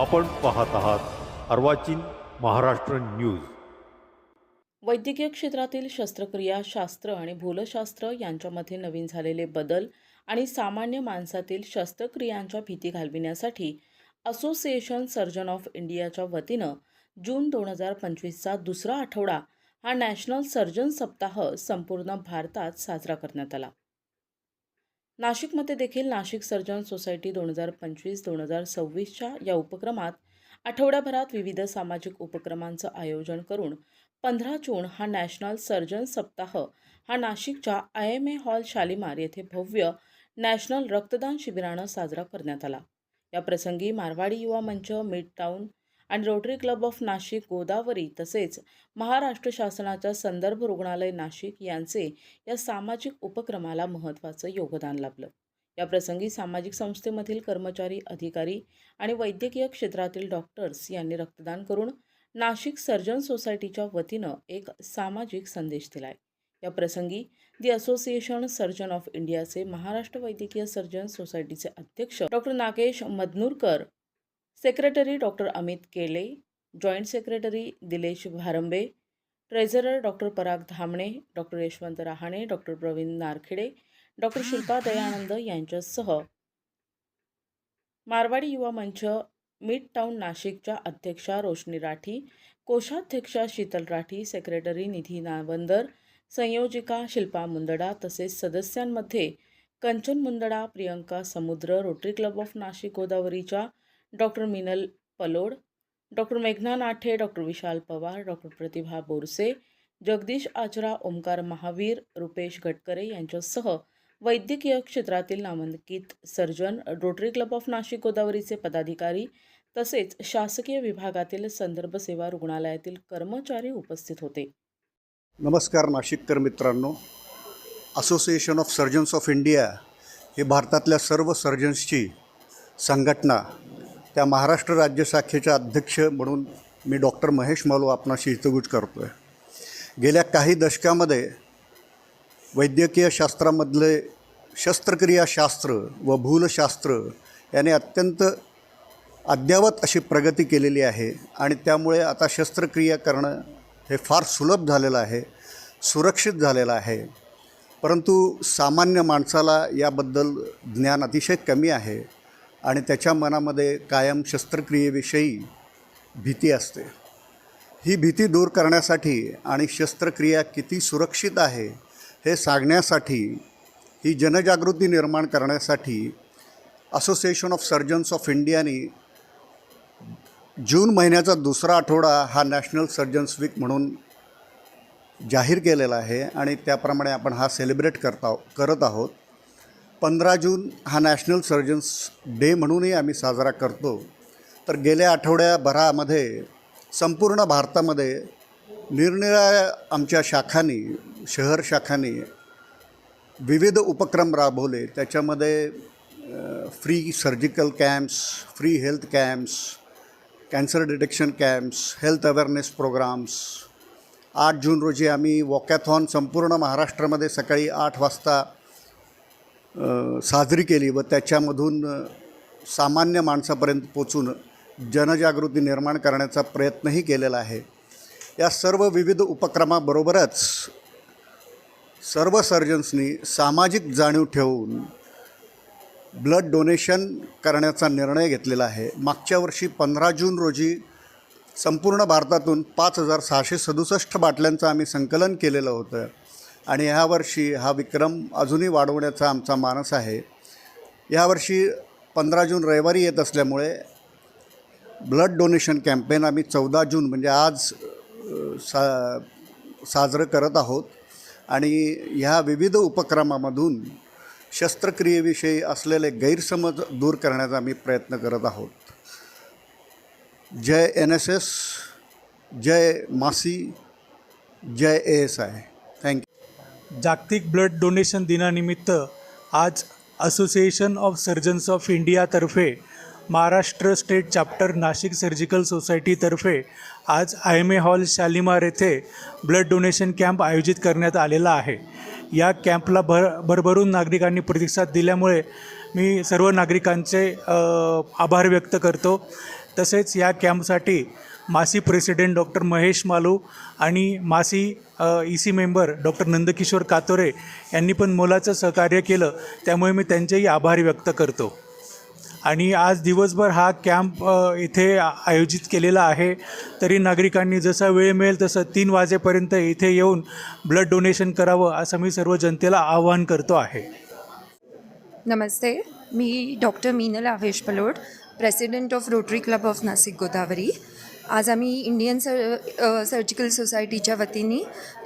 आपण पाहत आहात अर्वाचीन महाराष्ट्र न्यूज. वैद्यकीय क्षेत्रातील शस्त्रक्रिया शास्त्र आणि भूलशास्त्र यांच्यामध्ये नवीन झालेले बदल आणि सामान्य माणसातील शस्त्रक्रियांच्या भीती घालविण्यासाठी असोसिएशन सर्जन ऑफ इंडियाच्या वतीनं जून दोन हजार पंचवीसचा दुसरा आठवडा हा नॅशनल सर्जन सप्ताह संपूर्ण भारतात साजरा करण्यात आला. नाशिकमध्ये देखील नाशिक सर्जन सोसायटी दोन हजार पंचवीस दोन हजार सव्वीसच्या या उपक्रमात आठवड्याभरात विविध सामाजिक उपक्रमांचं आयोजन करून पंधरा जून हा नॅशनल सर्जन सप्ताह हा नाशिकच्या I M A hall Shalimar येथे भव्य नॅशनल रक्तदान शिबिरानं साजरा करण्यात आला. या प्रसंगी मारवाडी युवा मंच मिड टाऊन आणि Rotary club of Nashik Godavari तसेच महाराष्ट्र शासनाच्या संदर्भ रुग्णालय नाशिक यांचे या सामाजिक उपक्रमाला महत्त्वाचं योगदान लाभलं. या प्रसंगी सामाजिक संस्थेमधील कर्मचारी अधिकारी आणि वैद्यकीय क्षेत्रातील डॉक्टर्स यांनी रक्तदान करून नाशिक सर्जन सोसायटीच्या वतीनं एक सामाजिक संदेश दिलाय. या प्रसंगी दि असोसिएशन सर्जन ऑफ इंडियाचे महाराष्ट्र वैद्यकीय सर्जन सोसायटीचे अध्यक्ष doctor Nagesh Madnurkar secretary doctor Amit Kele joint secretary Dilesh Bharambe treasurer doctor Parag Dhamne doctor Yashwant Rahane doctor Pravin Narkhede doctor Shilpa Dayanand यांच्यासह. मारवाडी युवा मंच मिड टाऊन नाशिकच्या अध्यक्षा रोशनी राठी कोषाध्यक्षा शीतल राठी सेक्रेटरी निधी नावंदर संयोजिका शिल्पा मुंदडा तसेच सदस्यांमध्ये Kanchan Mundada Priyanka Samudra Rotary club of Nashik गोदावरीच्या doctor Minal Palod doctor मेघना Nathe doctor Vishal Pawar doctor Pratibha Borse Jagdish Achara Omkar Mahavir Rupesh Gatkare यांच्यासह वैद्यकीय क्षेत्रातील नामांकित surgeon Rotary club of Nashik गोदावरीचे पदाधिकारी तसेच शासकीय विभागातील संदर्भ सेवा रुग्णालयातील कर्मचारी उपस्थित होते. नमस्कार नाशिककर मित्रांनो. Association of surgeons of India ही भारतातल्या सर्व सर्जन्सची संघटना त्या महाराष्ट्र राज्य शाखेच्या अध्यक्ष म्हणून मी डॉक्टर महेश मालू आपणाशी हितगुज करतो आहे गेल्या काही दशकामध्ये वैद्यकीय शास्त्रामधले शस्त्रक्रियाशास्त्र व भूलशास्त्र याने अत्यंत अद्ययावत अशी प्रगती केलेली आहे आणि त्यामुळे आता शस्त्रक्रिया करणं हे फार सुलभ झालेलं आहे सुरक्षित झालेलं आहे. परंतु सामान्य माणसाला याबद्दल ज्ञान अतिशय कमी आहे. आणि त्याच्या मनामध्ये कायम शस्त्रक्रियेविषयी भीती असते. ही भीती दूर करण्यासाठी आणि शस्त्रक्रिया किती सुरक्षित आहे हे सांगण्यासाठी ही जनजागृती निर्माण करण्यासाठी असोसिएशन ऑफ सर्जन्स ऑफ इंडियाने जून महिन्याचा दुसरा आठवडा हा नॅशनल सर्जन्स वीक म्हणून जाहीर केलेला आहे आणि त्याप्रमाणे आपण हा सेलिब्रेट करता करत आहोत. पंधरा जून हा नॅशनल सर्जन्स डे म्हणूनही आम्ही साजरा करतो. तर गेल्या आठवड्याभरामध्ये संपूर्ण भारतामध्ये निरनिराळ्या आमच्या शाखांनी शहर शाखांनी विविध उपक्रम राबवले. त्याच्यामध्ये free surgical camps free health camps cancer detection camps health awareness programs आठ जून रोजी आम्ही वॉकॅथॉन संपूर्ण महाराष्ट्रामध्ये सकाळी आठ वाजता साजरी केली व त्याच्यामधून सामान्य माणसापर्यंत पोचून जनजागृती निर्माण करण्याचा प्रयत्नही केलेला आहे. या सर्व विविध उपक्रमाबरोबरच सर्व सर्जन्सनी सामाजिक जाणीव ठेवून ब्लड डोनेशन करण्याचा निर्णय घेतलेला आहे. मागच्या वर्षी पंधरा जून रोजी संपूर्ण भारतातून पाच हजार सहाशे सदुसष्ट बाटल्यांचं आम्ही संकलन केलेलं होतं. आणि ह्यावर्षी हा विक्रम अजूनही वाढवण्याचा आमचा मानस आहे. यावर्षी पंधरा जून रविवारी येत असल्यामुळे ब्लड डोनेशन कॅम्पेन आम्ही चौदा जून म्हणजे आज सा साजरं करत आहोत. आणि ह्या विविध उपक्रमामधून शस्त्रक्रियेविषयी असलेले गैरसमज दूर करण्याचा आम्ही प्रयत्न करत आहोत. जय एन एस एस जय मासी जय ए एस आय. जागतिक ब्लड डोनेशन दिनानिमित्त आज association of surgeons of इंडियातर्फे Maharashtra state chapter Nashik surgical सोसायटीतर्फे आज I M A hall Shalimar येथे ब्लड डोनेशन कॅम्प आयोजित करण्यात आलेला आहे. या कॅम्पला भर भरभरून नागरिकांनी प्रतिसाद दिल्यामुळे मी सर्व नागरिकांचे आभार व्यक्त करतो. तसेच या कॅम्पसाठी मासी प्रेसिडेंट डॉक्टर महेश मालू आणि MASI E C member doctor Nandkishor Katore यांनी पण मोलाचं सहकार्य केलं. त्यामुळे मी त्यांचेही आभार व्यक्त करतो. आणि आज दिवसभर हा कॅम्प इथे आयोजित केलेला आहे. तरी नागरिकांनी जसा वेळ मिळेल तसं तीन वाजेपर्यंत इथे येऊन ब्लड डोनेशन करावं असं मी सर्व जनतेला आवाहन करतो आहे. नमस्ते. मी doctor Minal Avesh Palod president of Rotary club of Nashik Godavari आज आम्ही इंडियन सर सर्जिकल सोसायटीच्या वतीने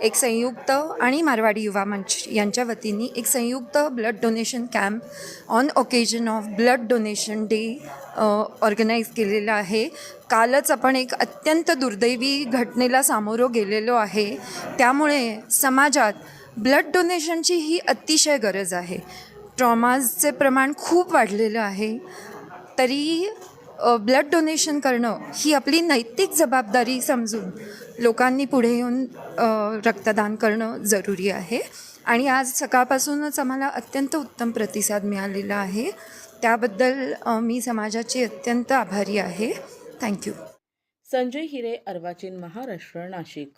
एक संयुक्त आणि मारवाडी युवा मंच यांच्या वतीने एक संयुक्त blood donation camp on occasion of blood donation day organise केलेला आहे. कालच आपण एक अत्यंत दुर्दैवी घटनेला सामोरं गेलेलो आहे. त्यामुळे समाजात ब्लड डोनेशनची ही अतिशय गरज आहे. ट्रॉमाजचे प्रमाण खूप वाढलेलं आहे. तरी ब्लड डोनेशन करणं ही आपली नैतिक जबाबदारी समजून लोकांनी पुढे येऊन रक्तदान करणं जरुरी आहे. आणि आज सकाळपासूनच आम्हाला अत्यंत उत्तम प्रतिसाद मिळालेला आहे. त्याबद्दल मी समाजाची अत्यंत आभारी आहे. थँक्यू संजय हिरे अर्वाचीन महाराष्ट्र नाशिक.